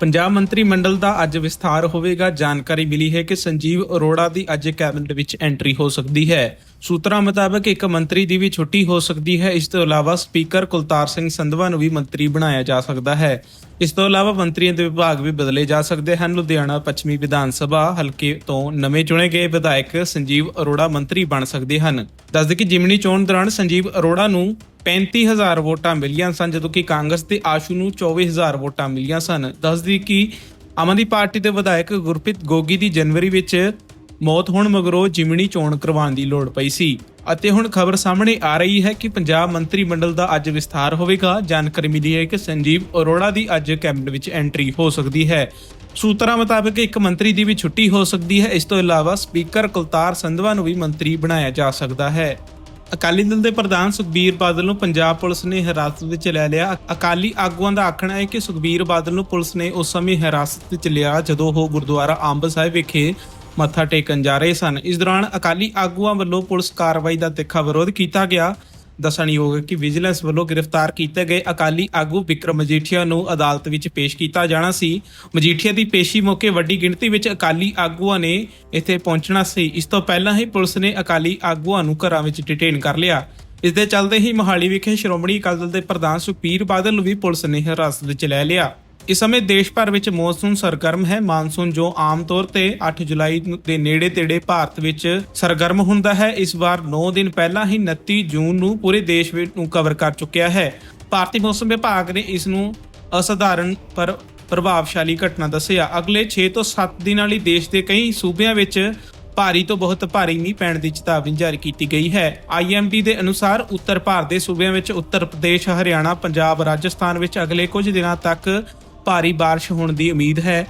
ਪੰਜਾਬ ਮੰਤਰੀ ਮੰਡਲ ਦਾ ਅੱਜ ਵਿਸਥਾਰ ਹੋਵੇਗਾ। ਜਾਣਕਾਰੀ ਮਿਲੀ ਹੈ ਕਿ ਸੰਜੀਵ ਅਰੋੜਾ ਦੀ ਅੱਜ ਕੈਬਨਿਟ ਵਿੱਚ ਐਂਟਰੀ ਹੋ ਸਕਦੀ ਹੈ। ਸੂਤਰਾਂ ਮੁਤਾਬਕ ਇੱਕ ਮੰਤਰੀ ਦੀ ਵੀ ਛੁੱਟੀ ਹੋ ਸਕਦੀ ਹੈ। ਇਸ ਤੋਂ ਇਲਾਵਾ ਸਪੀਕਰ ਕੁਲਤਾਰ ਸਿੰਘ ਸੰਧਵਾ ਨੂੰ ਵੀ ਮੰਤਰੀ ਬਣਾਇਆ ਜਾ ਸਕਦਾ ਹੈ। ਇਸ ਤੋਂ ਇਲਾਵਾ ਮੰਤਰੀਆਂ ਦੇ ਵਿਭਾਗ ਵੀ ਬਦਲੇ ਜਾ ਸਕਦੇ ਹਨ। ਲੁਧਿਆਣਾ ਪੱਛਮੀ ਵਿਧਾਨ ਸਭਾ ਹਲਕੇ ਤੋਂ ਨਵੇਂ ਚੁਣੇ ਗਏ ਵਿਧਾਇਕ ਸੰਜੀਵ ਅਰੋੜਾ ਮੰਤਰੀ ਬਣ ਸਕਦੇ ਹਨ। ਦੱਸਦੇ ਕਿ ਜਿਮਨੀ ਚੋਣ ਦੌਰਾਨ ਸੰਜੀਵ ਅਰੋੜਾ ਨੂੰ 35000 ਵੋਟਾਂ ਮਿਲੀਆਂ ਸਨ, ਜਦੋਂ ਕਿ ਕਾਂਗਰਸ ਤੇ ਆਸ਼ੂ ਨੂੰ 24000 ਵੋਟਾਂ ਮਿਲੀਆਂ ਸਨ। ਦੱਸਦੀ ਕਿ ਆਮ ਆਦਮੀ ਪਾਰਟੀ ਦੇ ਵਿਧਾਇਕ ਗੁਰਪ੍ਰੀਤ ਗੋਗੀ ਦੀ ਜਨਵਰੀ ਵਿੱਚ ਮੌਤ ਹੋਣ ਮਗਰੋਂ ਜਿਮਣੀ ਚੋਣ ਕਰਵਾਉਣ ਦੀ ਲੋੜ ਪਈ ਸੀ। ਅਤੇ ਹੁਣ ਖਬਰ ਸਾਹਮਣੇ ਆ ਰਹੀ ਹੈ ਕਿ ਪੰਜਾਬ ਮੰਤਰੀ ਮੰਡਲ ਦਾ ਅੱਜ ਵਿਸਥਾਰ ਹੋਵੇਗਾ। ਜਾਣਕਾਰੀ ਮਿਲੀ ਹੈ ਕਿ ਸੰਜੀਵ ਅਰੋੜਾ ਦੀ ਅੱਜ ਕੈਬਨਿਟ ਵਿੱਚ ਐਂਟਰੀ ਹੋ ਸਕਦੀ ਹੈ। ਸੂਤਰਾਂ ਮੁਤਾਬਕ ਇੱਕ ਮੰਤਰੀ ਦੀ ਵੀ ਛੁੱਟੀ ਹੋ ਸਕਦੀ ਹੈ। ਇਸ ਤੋਂ ਇਲਾਵਾ ਸਪੀਕਰ ਕੁਲਤਾਰ ਸੰਧਵਾ ਨੂੰ ਵੀ ਮੰਤਰੀ ਬਣਾਇਆ ਜਾ ਸਕਦਾ ਹੈ। ਅਕਾਲੀ ਦਲ ਦੇ ਪ੍ਰਧਾਨ ਸੁਖਬੀਰ ਬਾਦਲ ਨੂੰ ਪੰਜਾਬ ਪੁਲਿਸ ਨੇ ਹਿਰਾਸਤ ਵਿੱਚ ਲੈ ਲਿਆ। ਅਕਾਲੀ ਆਗੂਆਂ ਦਾ ਆਖਣਾ ਹੈ ਕਿ ਸੁਖਬੀਰ ਬਾਦਲ ਨੂੰ ਪੁਲਿਸ ਨੇ ਉਸ ਸਮੇਂ ਹਿਰਾਸਤ ਵਿੱਚ ਲਿਆ ਜਦੋਂ ਉਹ ਗੁਰਦੁਆਰਾ ਅੰਬ ਸਾਹਿਬ ਵਿਖੇ ਮੱਥਾ ਟੇਕਣ ਜਾ ਰਹੇ ਸਨ। ਇਸ ਦੌਰਾਨ ਅਕਾਲੀ ਆਗੂਆਂ ਵੱਲੋਂ ਪੁਲਿਸ ਕਾਰਵਾਈ ਦਾ ਤਿੱਖਾ ਵਿਰੋਧ ਕੀਤਾ ਗਿਆ। ਦੱਸਣਯੋਗ ਹੈ ਕਿ ਵਿਜੀਲੈਂਸ ਵੱਲੋਂ ਗ੍ਰਿਫਤਾਰ ਕੀਤੇ ਗਏ ਅਕਾਲੀ ਆਗੂ ਵਿਕਰਮ ਮਜੀਠੀਆ ਨੂੰ ਅਦਾਲਤ ਵਿੱਚ ਪੇਸ਼ ਕੀਤਾ ਜਾਣਾ ਸੀ। ਮਜੀਠੀਆ ਦੀ ਪੇਸ਼ੀ ਮੌਕੇ ਵੱਡੀ ਗਿਣਤੀ ਵਿੱਚ ਅਕਾਲੀ ਆਗੂਆਂ ਨੇ ਇੱਥੇ ਪਹੁੰਚਣਾ ਸੀ। ਇਸ ਤੋਂ ਪਹਿਲਾਂ ਹੀ ਪੁਲਿਸ ਨੇ ਅਕਾਲੀ ਆਗੂਆਂ ਨੂੰ ਘਰਾਂ ਵਿੱਚ ਡਿਟੇਨ ਕਰ ਲਿਆ। ਇਸ ਦੇ ਚੱਲਦੇ ਹੀ ਮੋਹਾਲੀ ਵਿਖੇ ਸ਼੍ਰੋਮਣੀ ਅਕਾਲੀ ਦਲ ਦੇ ਪ੍ਰਧਾਨ ਸੁਖਬੀਰ ਬਾਦਲ ਨੂੰ ਵੀ ਪੁਲਿਸ ਨੇ ਹਿਰਾਸਤ ਵਿੱਚ ਲੈ ਲਿਆ। ਇਸ ਸਮੇਂ ਦੇਸ਼ ਭਰ ਵਿੱਚ ਮੌਨਸੂਨ ਸਰਗਰਮ ਹੈ। ਮਾਨਸੂਨ ਜੋ ਆਮ ਤੌਰ ਤੇ 8 ਜੁਲਾਈ ਦੇ ਨੇੜੇ ਤੇੜੇ ਭਾਰਤ ਵਿੱਚ ਸਰਗਰਮ ਹੁੰਦਾ ਹੈ। ਇਸ ਵਾਰ 9 ਦਿਨ ਪਹਿਲਾਂ ਹੀ 29 ਜੂਨ ਨੂੰ ਪੂਰੇ ਦੇਸ਼ ਵਿੱਚ ਨੂੰ ਕਵਰ ਕਰ ਚੁੱਕਿਆ ਹੈ। ਭਾਰਤੀ ਮੌਸਮ ਵਿਭਾਗ ਨੇ ਇਸ ਨੂੰ ਅਸਧਾਰਨ ਪਰ ਪ੍ਰਭਾਵਸ਼ਾਲੀ ਘਟਨਾ ਦੱਸਿਆ। ਅਗਲੇ 6 ਤੋਂ 7 ਦਿਨਾਂ ਲਈ ਦੇਸ਼ ਦੇ ਕਈ ਸੂਬਿਆਂ ਵਿੱਚ ਭਾਰੀ ਤੋਂ ਬਹੁਤ ਭਾਰੀ ਮੀਂਹ ਪੈਣ ਦੀ ਚੇਤਾਵਨੀ ਜਾਰੀ ਕੀਤੀ ਗਈ ਹੈ। ਆਈਐਮਡੀ ਦੇ ਅਨੁਸਾਰ ਉੱਤਰ ਭਾਰਤ ਦੇ ਸੂਬਿਆਂ ਵਿੱਚ ਉੱਤਰ ਪ੍ਰਦੇਸ਼, ਹਰਿਆਣਾ, ਪੰਜਾਬ, ਰਾਜਸਥਾਨ ਵਿੱਚ ਅਗਲੇ ਕੁਝ ਦਿਨਾਂ ਤੱਕ ਭਾਰੀ بارش ਹੋਣ ਦੀ ਉਮੀਦ ਹੈ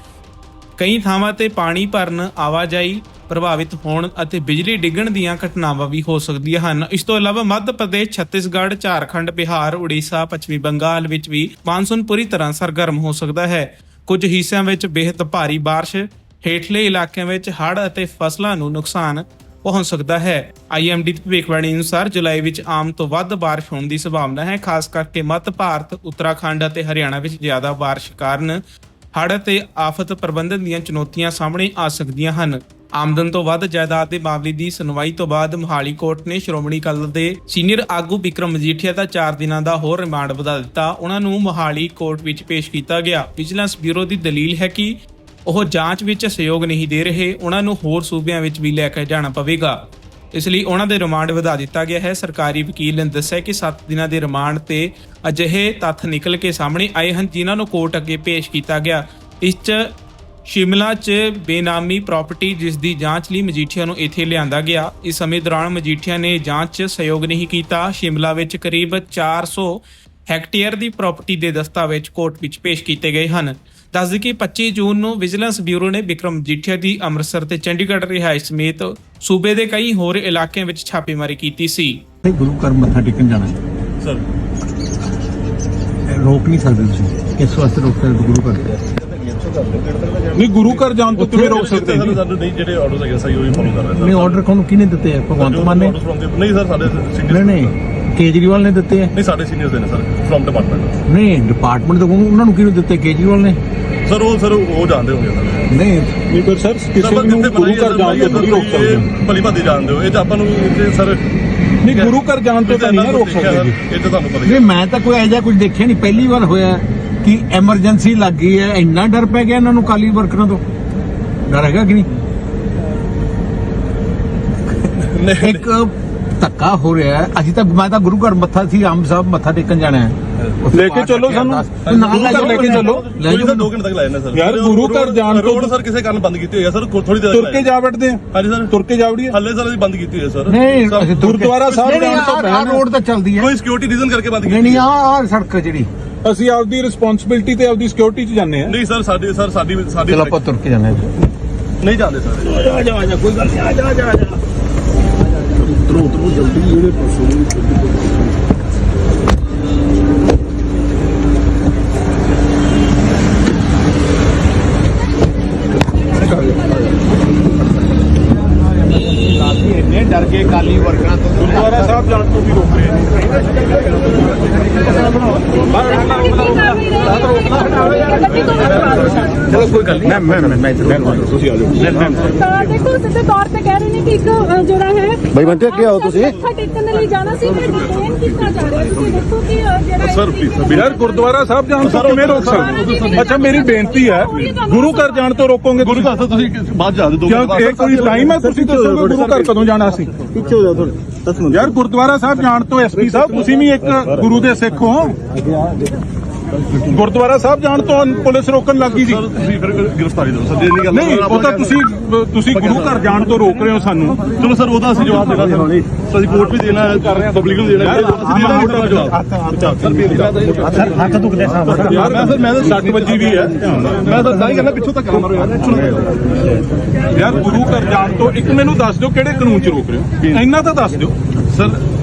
ਕਈ ਥਾਵਾਂ ਤੇ ਪਾਣੀ ਭਰਨ ਆਵਾਜਾਈ ਪ੍ਰਭਾਵਿਤ ਹੋਣ ਅਤੇ ਬਿਜਲੀ ਡਿੱਗਣ ਦੀਆਂ ਘਟਨਾਵਾਂ ਵੀ ਹੋ ਸਕਦੀਆਂ ਹਨ ਇਸ ਤੋਂ ਇਲਾਵਾ ਮੱਧ ਪ੍ਰਦੇਸ਼ ਛੱਤੀਸਗੜ੍ਹ ਝਾਰਖੰਡ ਬਿਹਾਰ ਉੜੀਸਾ ਪੱਛਮੀ ਬੰਗਾਲ ਵਿੱਚ ਵੀ ਮਾਨਸੂਨ ਪੂਰੀ ਤਰ੍ਹਾਂ ਸਰਗਰਮ ਹੋ ਸਕਦਾ ਹੈ ਕੁਝ ਹਿੱਸਿਆਂ ਵਿੱਚ ਬੇਹੱਦ ਭਾਰੀ بارش ਹੇਠਲੇ ਇਲਾਕਿਆਂ ਵਿੱਚ ਹੜ੍ਹ ਅਤੇ ਫਸਲਾਂ ਨੂੰ ਨੁਕਸਾਨ ਪਹੁੰਚ ਸਕਦਾ ਹੈ ਆਈਐਮਡੀ ਦੀ ਭਵਿੱਖਬਾਣੀ ਅਨੁਸਾਰ ਜੁਲਾਈ ਵਿੱਚ ਆਮ ਤੋਂ ਵੱਧ بارش ਹੋਣ ਦੀ ਸੰਭਾਵਨਾ ਹੈ ਖਾਸ ਕਰਕੇ ਮੱਧ ਭਾਰਤ ਉੱਤਰਾਖੰਡ ਅਤੇ ਹਰਿਆਣਾ ਵਿੱਚ ਜ਼ਿਆਦਾ بارش ਕਾਰਨ ਹੜ੍ਹ ਅਤੇ ਆਫਤ ਪ੍ਰਬੰਧਨ ਦੀਆਂ ਚੁਣੌਤੀਆਂ ਸਾਹਮਣੇ ਆ ਸਕਦੀਆਂ ਹਨ ਆਮਦਨ ਤੋਂ ਵੱਧ ਜਾਇਦਾਦ ਦੇ ਮਾਮਲੇ ਦੀ ਸੁਣਵਾਈ ਤੋਂ ਬਾਅਦ ਮੋਹਾਲੀ ਕੋਰਟ ਨੇ ਸ਼੍ਰੋਮਣੀ ਅਕਾਲੀ ਦਲ ਦੇ ਸੀਨੀਅਰ ਆਗੂ ਵਿਕਰਮ ਮਜੀਠੀਆ ਦਾ 4 ਦਿਨਾਂ ਦਾ ਹੋਰ ਰਿਮਾਂਡ ਵਧਾ ਦਿੱਤਾ ਉਹਨਾਂ ਨੂੰ ਮੋਹਾਲੀ ਕੋਰਟ ਵਿੱਚ ਪੇਸ਼ ਕੀਤਾ ਗਿਆ ਵਿਜੀਲੈਂਸ ਬਿਊਰੋ ਦੀ ਦਲੀਲ ਹੈ ਕਿ ਉਹ ਜਾਂਚ ਵਿੱਚ ਸਹਿਯੋਗ ਨਹੀਂ ਦੇ ਰਹੇ, ਉਹਨਾਂ ਨੂੰ ਹੋਰ ਸੂਬਿਆਂ ਵਿੱਚ ਵੀ ਲੈ ਕੇ ਜਾਣਾ ਪਵੇਗਾ। ਇਸ ਲਈ ਉਹਨਾਂ ਦੇ ਰਿਮਾਂਡ ਵਧਾ ਦਿੱਤਾ ਗਿਆ ਹੈ। ਸਰਕਾਰੀ ਵਕੀਲ ਨੇ ਦੱਸਿਆ ਕਿ 7 ਦਿਨਾਂ ਦੇ ਰਿਮਾਂਡ ਤੇ ਅਜਿਹੇ ਤੱਥ ਨਿਕਲ ਕੇ ਸਾਹਮਣੇ ਆਏ ਹਨ, ਜਿਨ੍ਹਾਂ ਨੂੰ ਕੋਰਟ ਅੱਗੇ ਪੇਸ਼ ਕੀਤਾ ਗਿਆ। ਇਸ 'ਚ ਸ਼ਿਮਲਾ 'ਚ ਬੇਨਾਮੀ ਪ੍ਰਾਪਰਟੀ, ਜਿਸ ਦੀ ਜਾਂਚ ਲਈ ਮਜੀਠੀਆ ਨੂੰ ਇੱਥੇ ਲਿਆਂਦਾ ਗਿਆ। ਇਸ ਸਮੇਂ ਦੌਰਾਨ ਮਜੀਠੀਆ ਨੇ ਜਾਂਚ 'ਚ ਸਹਿਯੋਗ ਨਹੀਂ ਕੀਤਾ। ਸ਼ਿਮਲਾ ਵਿੱਚ ਕਰੀਬ 400 ਹੈਕਟੇਅਰ ਦੀ ਪ੍ਰਾਪਰਟੀ ਦੇ ਦਸਤਾਵੇਜ਼ ਕੋਰਟ ਵਿੱਚ ਪੇਸ਼ ਕੀਤੇ ਗਏ ਹਨ। ਦੱਸਦੇ ਕਿ 25 ਜੂਨ ਨੂੰ ਵਿਜੀਲੈਂਸ ਬਿਊਰੋ ਨੇ ਵਿਕਰਮ ਮਜੀਠੀਆ ਦੀ ਅੰਮ੍ਰਿਤਸਰ ਤੇ ਚੰਡੀਗੜ੍ਹ ਰਿਹਾਇਸ਼ ਸਮੇਤ ਸੂਬੇ ਦੇ ਕਈ ਹੋਰ ਇਲਾਕਿਆਂ ਵਿੱਚ ਛਾਪੇਮਾਰੀ ਕੀਤੀ ਸੀ। ਤੇ ਗੁਰੂ ਘਰ ਮੱਥਾ ਟੇਕਣ ਜਾਣਾ ਹੈ। ਸਰ ਰੋਕ ਨਹੀਂ ਸਕਦੇ ਤੁਸੀਂ। ਇਸ ਵਾਸਤੇ ਰੋਕ ਸਕਦੇ ਗੁਰੂ ਘਰ। ਨਹੀਂ ਗੁਰੂ ਘਰ ਜਾਣ ਤੋਂ ਕਿਵੇਂ ਰੋਕ ਸਕਦੇ ਸਰ ਜੀ? ਸਾਨੂੰ ਨਹੀਂ ਜਿਹੜੇ ਆਰਡਰਸ ਹੈਗੇ ਸਹੀ ਉਹੀ ਫੋਲੋ ਕਰ ਰਹੇ ਨਹੀਂ ਆਰਡਰ ਕੋਣ ਕਿਹਨੇ ਦਿੱਤੇ ਆ? ਭਗਵੰਤ ਮਾਨ ਨੇ? ਨਹੀਂ ਸਰ ਸਾਡੇ ਨਹੀਂ ਨਹੀਂ। ਕੇਜਰੀਵਾਲ ਨੇ ਦਿੱਤੇ ਆ? ਨਹੀਂ ਸਾਡੇ ਸੀਨੀਅਰਸ ਦੇ ਨੇ ਸਰ ਫਰਮ ਡਿਪਾਰਟਮੈਂਟ ਨਹੀਂ ਡਿਪਾਰਟਮੈਂਟ ਤੋਂ ਉਹਨਾਂ ਨੂੰ ਕਿਹਨੂੰ ਦਿੱਤੇ? ਕੇਜਰੀਵਾਲ ਨੇ? ਸਰ ਉਹ ਸਰ ਉਹ ਜਾਣਦੇ ਹੋਗੇ ਸਰ। ਨਹੀਂ। ਨਹੀਂ ਪਰ ਸਰ ਕਿਸੇ ਨੂੰ ਗੁਰੂ ਘਰ ਜਾਣ ਤੋਂ ਨਹੀਂ ਰੋਕ ਸਕਦੇ ਭਲੀ ਭਾਦੀ ਜਾਣਦੇ ਹੋ। ਇਹ ਤਾਂ ਆਪਾਂ ਨੂੰ ਇਹ ਸਰ ਨਹੀਂ ਗੁਰੂ ਘਰ ਜਾਣ ਤੋਂ ਤਾਂ ਨਹੀਂ ਰੋਕ ਸਕਦੇ। ਇਹ ਤਾਂ ਤੁਹਾਨੂੰ ਪਤਾ ਨਹੀਂ ਮੈਂ ਤਾਂ ਕੋਈ ਐਜਾ ਕੁਝ ਦੇਖਿਆ ਨਹੀਂ। ਪਹਿਲੀ ਵਾਰ ਹੋਇਆ ਕਿ ਐਮਰਜੈਂਸੀ ਲੱਗ ਗਈ ਹੈ। ਇੰਨਾ ਡਰ ਪੈ ਗਿਆ ਇਹਨਾਂ ਨੂੰ ਕਾਲੀ ਵਰਕਰਾਂ ਤੋਂ। ਡਰ ਹੈਗਾ ਕਿ ਨਹੀਂ? ਨਹੀਂ ਇੱਕ ਧੱਕਾ ਹੋ ਰਿਹਾ ਹੈ। ਅਸੀਂ ਤਾਂ ਮੈਂ ਤਾਂ ਗੁਰੂ ਘਰ ਮੱਥਾ ਸੀ ਆਮ ਸਾਹਿਬ ਮੱਥਾ ਟੇਕਣ ਜਾਣਾ ਹੈ। ਲੈ ਕੇ ਚੱਲੋ ਸਾਨੂੰ। ਗੁਰੂ ਘਰ ਲੈ ਕੇ ਚੱਲੋ। ਜਾਓ ਤਾਂ 2 ਘੰਟੇ ਤੱਕ ਲਾਇਆ ਨੇ ਸਰ। ਯਾਰ, ਗੁਰੂ ਘਰ ਜਾਣ ਤੋਂ- ਰੋਡ ਸਰ ਕਿਸੇ ਕਾਰਨ ਬੰਦ ਕੀਤੀ ਹੋਈ ਹੈ ਸਰ? ਥੋੜੀ ਦੇਰ ਤੁਰ ਕੇ ਜਾ ਵੜਦੇ ਆ। ਹਾਂਜੀ ਸਰ। ਤੁਰ ਕੇ ਜਾ ਵੜੀਏ। ਹੱਲੇ ਸਰ ਅਸੀਂ ਬੰਦ ਕੀਤੀ ਹੋਈ ਹੈ ਸਰ। ਨਹੀਂ ਸਰ, ਅਸੀਂ ਤੁਰ ਕੇ- ਗੁਰਦੁਆਰਾ ਸਾਹਿਬ ਜਾਣ ਤੋਂ ਪਹਿਲਾਂ। ਰੋਡ ਤਾਂ ਚੱਲਦੀ ਹੈ। ਕੋਈ ਸਿਕਿਉਰਿਟੀ ਰੀਜ਼ਨ ਕਰਕੇ ਬੰਦ ਨਹੀਂ ਕੀਤੀ ਨਹੀਂ ਆਹ ਸੜਕ ਜਿਹੜੀ। ਅਸੀਂ ਆਪਦੀ ਰਿਸਪੌਂਸਿਬਿਲਟੀ ਤੇ ਆਪਦੀ ਸਿਕਿਉਰਿਟੀ 'ਚ ਜਾਂਦੇ ਆ ਨਹੀਂ ਸਰ ਸਾਡੀ ਸਰ ਸਾਡੀ ਸਾਡੀ ਚਲੋ ਆਪਾਂ ਤੁਰ ਕੇ ਜਾਣਾ ਹੈ। ਨਹੀਂ ਜਾਂਦੇ ਸਰ। ਆ ਜਾ ਆ ਜਾ ਕੋਈ ਗੱਲ ਨਹੀਂ ਆ ਜਾ ਆ ਜਾ। ਆ ਜਾ ਇੰਨੇ ਡਰ ਕੇ ਕਾਲੀ ਵਰਕਰਾਂ ਤੋਂ ਗੁਰਦੁਆਰਾ ਸਾਹਿਬ ਜਾਣ ਤੋਂ ਵੀ ਰੋਕ ਰਹੇ ਨੇ ਕੋਈ ਗੱਲ ਨਹੀਂ ਮੈਂ ਮੈਂ ਮੈਂ ਤੁਸੀਂ ਆ ਜਾਓ ਤਾਂ ਦੇਖੋ ਸਿੱਧੇ ਤੌਰ ਤੇ ਕਹਿ ਰਹੇ ਨੇ ਕਿ ਇੱਕ ਅ, ਜਿਹੜਾ ਹੈ ਬਈ ਬੰਟੇ, ਅੱਗੇ ਆਓ ਤੁਸੀਂ। ਮੱਥਾ ਟੇਕਣ ਦੇ ਲਈ ਜਾਣਾ ਸੀ ਪਰ ਡਿਟੇਨ ਕੀਤਾ ਜਾ ਰਿਹਾ ਤੁਸੀਂ ਦੇਖੋ ਕਿ ਅ, ਜਿਹੜਾ ਸਰ, ਇਹ- please, ਯਾਰ ਗੁਰਦੁਆਰਾ ਸਾਹਿਬ ਜਾਣ ਤੋਂ ਕਿਵੇਂ ਰੋਕ ਸਕਦੇ ਅੱਛਾ ਮੇਰੀ ਬੇਨਤੀ ਹੈ ਗੁਰੂ ਘਰ ਜਾਣ ਤੋਂ ਰੋਕੋਗੇ ਗੁਰੂ ਘਰ ਤੋਂ ਤੁਸੀਂ ਬਾਅਦ ਜਾ ਦਿਓ ਕਿਉਂ ਇਹ ਕੋਈ ਟਾਈਮ ਹੈ ਤੁਸੀਂ ਦੱਸੋਗੇ ਗੁਰੂ ਘਰ ਕਦੋਂ ਜਾਣਾ ਸੀ? ਪਿੱਛੇ ਹੋ ਜਾ ਥੋੜੇ 10 ਮਿੰਟ ਯਾਰ ਗੁਰਦੁਆਰਾ ਸਾਹਿਬ ਜਾਣ ਤੋਂ ਐਸਪੀ ਸਾਹਿਬ ਤੁਸੀਂ ਵੀ ਇੱਕ ਗੁਰੂ ਦੇ ਸਿੱਖ ਹੋ। ਗੁਰਦੁਆਰਾ ਸਾਹਿਬ ਜਾਣ ਤੋਂ ਪੁਲਿਸ ਰੋਕਣ ਲੱਗੀ ਸੀ ਤੁਸੀਂ ਫਿਰ ਗ੍ਰਿਫਤਾਰੀ ਦਿਓ। ਸਰ ਜੇ ਨਹੀਂ ਗੱਲ ਨਹੀਂ ਉਹ ਤਾਂ ਤੁਸੀਂ ਤੁਸੀਂ ਗੁਰੂ ਘਰ ਜਾਣ ਤੋਂ ਰੋਕ ਰਹੇ ਹੋ ਸਾਨੂੰ। ਚਲੋ ਸਰ ਉਹਦਾ ਅਸੀਂ ਜਵਾਬ ਦੇਣਾ ਸਰ। ਅਸੀਂ ਕੋਰਟ ਵੀ ਦੇਣਾ ਹੈ ਪਬਲਿਕ ਨੂੰ ਦੇਣਾ ਅਸੀਂ ਦੇਣਾ ਹੈ ਜਵਾਬ ਸਰ ਹੱਥ ਦੁਖਦੇ ਸਾਹਿਬ ਯਾਰ ਮੈਂ ਸਰ ਮੈਂ ਤਾਂ 60 ਵੱਜੀ ਵੀ ਹੈ। ਮੈਂ ਤਾਂ ਤਾਂ ਹੀ ਕਹਿੰਦਾ ਪਿੱਛੋਂ ਤੱਕ ਮਾਰੋ ਯਾਰ ਯਾਰ ਗੁਰੂ ਘਰ ਜਾਣ ਤੋਂ ਇੱਕ ਮੈਨੂੰ ਦੱਸ ਦਿਓ ਕਿਹੜੇ ਕਾਨੂੰਨ 'ਚ ਰੋਕ ਰਹੇ ਹੋ। ਇੰਨਾ ਤਾਂ ਦੱਸ ਦਿਓ। ਸਰ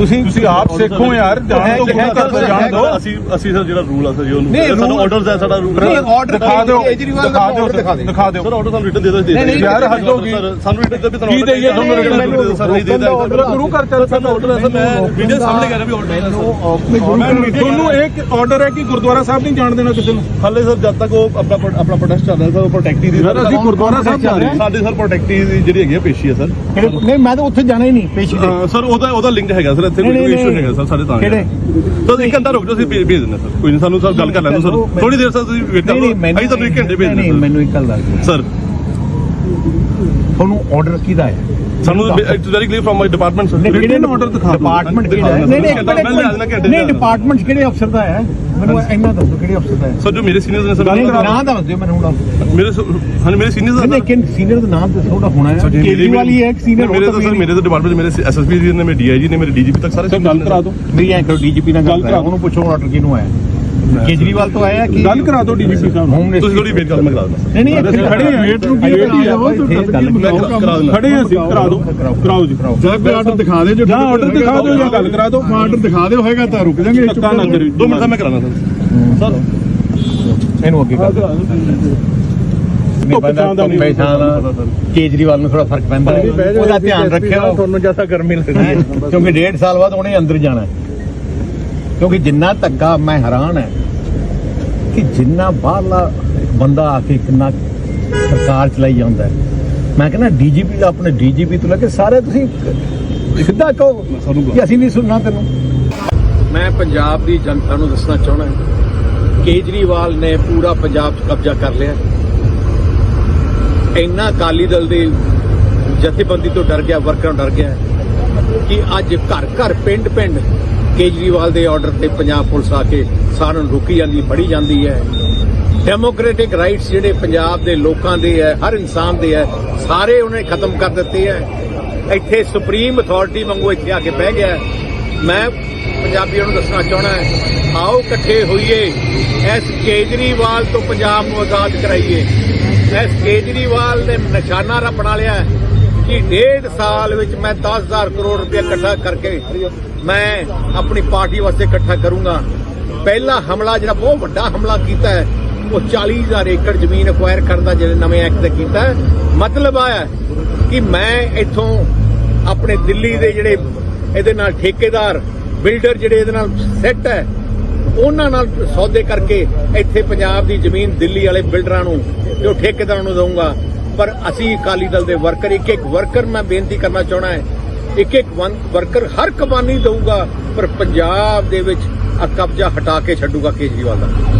ਤੁਸੀਂ ਤੁਸੀਂ ਆਪ ਸਿੱਖੋ ਯਾਰ ਜਾਣ ਤੋਂ ਗੁਰੂ ਘਰ ਤੋਂ ਜਾਣ ਦਿਓ ਅਸੀਂ ਅਸੀਂ ਸਰ ਜਿਹੜਾ ਰੂਲ ਆ ਸਰ ਜੀ ਉਹਨੂੰ rule- ਆਰਡਰਸ ਹੈ ਸਾਡਾ ਰੂਲ ਨਹੀਂ, order ਦਿਖਾ ਦਿਓ ਦਾ ਦਿਖਾ ਦਿਓ ਦਿਖਾ ਦਿਓ। ਸਰ ਆਰਡਰ ਸਾਨੂੰ ਰਿਟਨ ਦੇ ਦੋ ਦੇ ਯਾਰ, ਹੱਦ ਹੋ ਗਈ। ਸਰ ਸਾਨੂੰ ਰਿਟਨ ਦੇ ਵੀ ਤੁਹਾਨੂੰ ਕੀ ਦੇਈਏ? ਤੁਹਾਨੂੰ? ਮੈਨੂੰ ਸਰ ਨਹੀਂ ਦੇ ਦਾ order ਗੁਰੂ ਘਰ ਚੱਲ ਸਰ ਆਰਡਰ ਹੈ। ਸਰ ਮੈਂ ਵੀਡੀਓ ਸਾਹਮਣੇ ਕਰ ਰਿਹਾ ਵੀ ਆਰਡਰ ਹੈ ਸਰ ਤੁਹਾਨੂੰ ਇੱਕ ਆਰਡਰ ਹੈ ਕਿ ਗੁਰਦੁਆਰਾ ਸਾਹਿਬ ਨਹੀਂ ਜਾਣ ਦੇਣਾ ਕਿਸੇ ਨੂੰ? ਹਾਲੇ ਸਰ ਜਦ ਤੱਕ ਉਹ ਆਪਣਾ ਆਪਣਾ ਪ੍ਰੋਟੈਸਟ ਚੱਲ ਰਿਹਾ ਸਰ ਉਹ ਪ੍ਰੋਟੈਕਟੀ ਦੀ ਯਾਰ, ਅਸੀਂ ਗੁਰਦੁਆਰਾ ਸਾਹਿਬ ਜਾ ਰਹੇ ਹਾਂ। ਸਾਡੇ ਸਰ ਪ੍ਰੋਟੈਕਟੀ ਦੀ ਜਿਹੜੀ ਹੈਗੀ ਆ ਪੇਸ਼ੀ ਹੈ ਸਰ। ਨਹੀਂ ਮੈਂ ਤਾਂ ਉੱਥੇ ਜਾਣਾ ਹੀ ਨਹੀਂ ਪੇਸ਼ੀ ਸਰ ਉਹਦਾ ਉਹਦਾ ਲਿੰਕ ਹੈਗਾ ਸਰ ਇੱਥੇ ਕੋਈ ਇਸ਼ੂ ਨਹੀਂ। ਹੈਗਾ ਸਰ ਸਾਡੇ ਤਾਂ ਕਿਹੜੇ? ਸਰ ਇੱਕ ਘੰਟਾ ਰੁਕ ਜਾਓ ਅਸੀਂ ਭੇਜ ਦਿੰਦੇ ਹਾਂ ਸਰ। ਕੋਈ ਨਹੀਂ ਸਾਨੂੰ ਸਰ ਗੱਲ ਕਰ ਲੈਣ ਸਰ। ਥੋੜੀ ਦੇਰ ਸਰ ਤੁਸੀਂ ਵੇਟ ਕਰੋ ਨਹੀਂ ਨਹੀਂ ਮੈਨੂੰ ਅਸੀਂ ਤੁਹਾਨੂੰ ਇੱਕ ਘੰਟੇ ਭੇਜ ਨਹੀਂ ਮੈਨੂੰ ਇੱਕ ਗੱਲ ਦੱਸ। ਹਾਂ ਸਰ। ਤੁਹਾਨੂੰ ਆਰਡਰ ਕਿਹਦਾ ਹੈ? ਸਾਨੂੰ it's very clear from my department sir ਕਿਹੜੇ order ਦਿਖਾ। ਡਿਪਾਰਟਮੈਂਟ ਕਿਹੜਾ ਹੈ ਨਹੀਂ ਨਹੀਂ। ਇੱਕ ਮਿੰਟ ਨਹੀਂ। ਡਿਪਾਰਟਮੈਂਟ ਕਿਹੜੇ ਅਫਸਰ ਦਾ ਹੈ? ਮੈਨੂੰ ਇੰਨਾ ਦੱਸੋ ਕਿਹੜੇ ਅਫਸਰ ਦਾ ਹੈ। ਸਰ ਜੋ ਮੇਰੇ ਸੀਨੀਅਰਸ ਨੇ ਸਰ ਨਹੀਂ ਨਾਂ ਦੱਸ ਦਿਓ ਮੈਨੂੰ ਹੁਣ ਮੇਰੇ ਹਾਂਜੀ ਮੇਰੇ ਸੀਨੀਅਰਸ ਨਹੀਂ ਨਹੀਂ ਕਿਨ ਸੀਨੀਅਰ ਦਾ ਨਾਮ ਦੱਸੋ ਉਹਦਾ ਹੋਣਾ ਹੈ। ਕੇਜਰੀਵਾਲ ਹੀ ਹੈ ਇੱਕ ਸੀਨੀਅਰ ਮੇਰੇ ਤਾਂ ਸਰ ਮੇਰੇ ਤਾਂ ਡਿਪਾਰਟਮੈਂਟ ਮੇਰੇ ਐਸਐਸਪੀ ਜੀ ਨੇ ਮੇਰੇ ਡੀਆਈਜੀ ਨੇ ਮੇਰੇ ਡੀਜੀਪੀ ਤੱਕ ਸਾਰੇ ਸਰ ਗੱਲ ਕਰਾ ਦਿਓ। ਮੇਰੀ ਐਂ ਕਰੋ ਡੀਜੀਪੀ ਨਾਲ ਗੱਲ ਕਰਾ ਕਰਾਓ। ਉਹਨੂੰ ਪੁੱਛੋ ਆਰਡਰ ਕਿਹਨੂੰ ਆਇਆ। ਕੇਜਰੀਵਾਲ ਤੋਂ ਆਇਆ ਕਿ ਗੱਲ ਕਰਾ ਦਿਓ ਡੀਜੀਪੀ ਸਾਹਿਬ ਹੋਮ ਤੁਸੀਂ ਥੋੜੀ ਵੇਟ ਮੈਂ ਕਰਾ ਦਿੰਦਾ। ਨਹੀਂ ਨਹੀਂ ਅਸੀਂ ਖੜੇ ਹਾਂ, ਵੇਟ ਨੂੰ ਕੀ ਹੀ ਕਰਾ ਆ, ਦਿਓ ਗੱਲ ਖੜੇ ਹਾਂ ਅਸੀਂ ਕਰਾ ਦਿਓ। ਕਰਾਓ ਜੀ। ਜਾਂ ਕੋਈ ਆਰਡਰ ਦਿਖਾ ਦੇ ਜੋ ਜਾਂ ਆਰਡਰ ਦਿਖਾ ਦਿਓ ਜਾਂ ਗੱਲ ਕਰਾ ਦਿਓ। ਆਰਡਰ ਦਿਖਾ ਦਿਓ ਹੋਏਗਾ ਤਾਂ ਰੁਕ ਜਾਾਂਗੇ ਧੱਕਾ ਨਾ ਕਰਿਓ ਦੋ ਮਿੰਟ ਦਾ ਮੈਂ ਕਰਾਣਾ ਸਰ। ਇਹਨੂੰ ਅੱਗੇ ਕਰ ਕੇਜਰੀਵਾਲ ਨੂੰ ਥੋੜਾ ਫ਼ਰਕ ਪੈਂਦਾ। ਹੈ। ਉਹਦਾ ਧਿਆਨ ਰੱਖਿਓ। ਤੁਹਾਨੂੰ ਜ਼ਿਆਦਾ ਗਰਮੀ ਲੱਗਦੀ ਕਿਉਂਕਿ ਡੇਢ ਸਾਲ ਬਾਅਦ ਉਹਨੇ ਅੰਦਰ ਜਾਣਾ ਹੈ। ਕਿਉਂਕਿ ਜਿੰਨਾ ਧੱਕਾ ਮੈਂ ਹੈਰਾਨ ਹੈ ਕਿ ਜਿੰਨਾ ਬਾਹਰਲਾ ਬੰਦਾ ਆ ਕੇ ਕਿੰਨਾ ਸਰਕਾਰ ਚਲਾਈ ਜਾਂਦਾ ਹੈ। ਮੈਂ ਕਹਿੰਦਾ ਡੀਜੀਪੀ ਦਾ ਆਪਣੇ ਡੀਜੀਪੀ ਤੋਂ ਲੈ ਕੇ ਸਾਰੇ ਤੁਸੀਂ ਸਿੱਧਾ ਕਹੋ ਕਿ ਅਸੀਂ ਨਹੀਂ ਸੁਣਨਾ ਤੈਨੂੰ। ਮੈਂ ਪੰਜਾਬ ਦੀ ਜਨਤਾ ਨੂੰ ਦੱਸਣਾ ਚਾਹਣਾ ਕੇਜਰੀਵਾਲ ਨੇ ਪੂਰਾ ਪੰਜਾਬ 'ਚ ਕਬਜ਼ਾ ਕਰ ਲਿਆ। ਇੰਨਾ ਅਕਾਲੀ ਦਲ ਦੇ ਜਥੇਬੰਦੀ ਤੋਂ ਡਰ ਗਿਆ ਵਰਕਰਾਂ ਡਰ ਗਿਆ ਕਿ ਅੱਜ ਘਰ ਘਰ ਪਿੰਡ ਪਿੰਡ ਕੇਜਰੀਵਾਲ ਦੇ ਆਰਡਰ ਤੇ ਪੰਜਾਬ ਪੁਲਿਸ ਆ ਕੇ ਸਾਰਿਆਂ ਨੂੰ ਰੋਕੀ ਜਾਂਦੀ, ਫੜੀ ਜਾਂਦੀ ਹੈ। ਡੈਮੋਕ੍ਰੈਟਿਕ ਰਾਈਟਸ ਜਿਹੜੇ ਪੰਜਾਬ ਦੇ ਲੋਕਾਂ ਦੇ ਹੈ, ਹਰ ਇਨਸਾਨ ਦੇ ਹੈ, ਸਾਰੇ ਉਹਨੇ ਖਤਮ ਕਰ ਦਿੱਤੇ ਹੈ। ਇੱਥੇ ਸੁਪਰੀਮ ਅਥਾਰਟੀ ਵਾਂਗੂ ਇੱਥੇ ਆ ਕੇ ਬਹਿ ਗਿਆ ਮੈਂ ਪੰਜਾਬੀਆਂ ਨੂੰ ਦੱਸਣਾ ਚਾਹਣਾ ਹੈ, ਆਓ ਇਕੱਠੇ ਹੋਈਏ, ਇਸ ਕੇਜਰੀਵਾਲ ਤੋਂ ਪੰਜਾਬ ਨੂੰ ਆਜ਼ਾਦ ਕਰਾਈਏ। ਇਸ ਕੇਜਰੀਵਾਲ ਨੇ ਨਿਸ਼ਾਨਾ ਰ ਬਣਾ ਲਿਆ ਕਿ ਡੇਢ ਸਾਲ ਵਿੱਚ ਮੈਂ 10000 ਕਰੋੜ ਰੁਪਏ ਇਕੱਠਾ ਕਰਕੇ ਮੈਂ ਆਪਣੀ ਪਾਰਟੀ ਵਾਸਤੇ ਇਕੱਠਾ ਕਰੂੰਗਾ। ਪਹਿਲਾ ਹਮਲਾ ਜਿਹੜਾ ਬਹੁਤ ਵੱਡਾ ਹਮਲਾ ਕੀਤਾ ਹੈ, ਉਹ 40000 ਏਕੜ ਜ਼ਮੀਨ ਅਕਵਾਇਰ ਕਰਨ ਦਾ ਜਿਹੜੇ ਨਵੇਂ ਐਕਟ ਤੇ ਕੀਤਾ ਮਤਲਬ ਆਇਆ ਕਿ ਮੈਂ ਇੱਥੋਂ ਆਪਣੇ ਦਿੱਲੀ ਦੇ ਜਿਹੜੇ ਇਹਦੇ ਨਾਲ ਠੇਕੇਦਾਰ, ਬਿਲਡਰ ਜਿਹੜੇ ਇਹਦੇ ਨਾਲ ਸੈੱਟ ਹੈ, ਉਹਨਾਂ ਨਾਲ ਸੌਦੇ ਕਰਕੇ ਇੱਥੇ ਪੰਜਾਬ ਦੀ ਜ਼ਮੀਨ ਦਿੱਲੀ ਵਾਲੇ ਬਿਲਡਰਾਂ ਨੂੰ, ਜੋ ਠੇਕੇਦਾਰਾਂ ਨੂੰ ਦਊਂਗਾ ਪਰ ਅਸੀਂ ਅਕਾਲੀ ਦਲ ਦੇ ਵਰਕਰ, ਇੱਕ ਇੱਕ ਵਰਕਰ ਮੈਂ ਬੇਨਤੀ ਕਰਨਾ ਚਾਹਣਾ ਹੈ, ਇੱਕ ਇੱਕ ਵਰਕਰ ਹਰ ਕਮਾਨੀ ਦਊਗਾ, ਪਰ ਪੰਜਾਬ ਦੇ ਵਿੱਚ ਆ ਕਬਜ਼ਾ ਹਟਾ ਕੇ ਛੱਡੂਗਾ ਕੇਜਰੀਵਾਲ ਦਾ।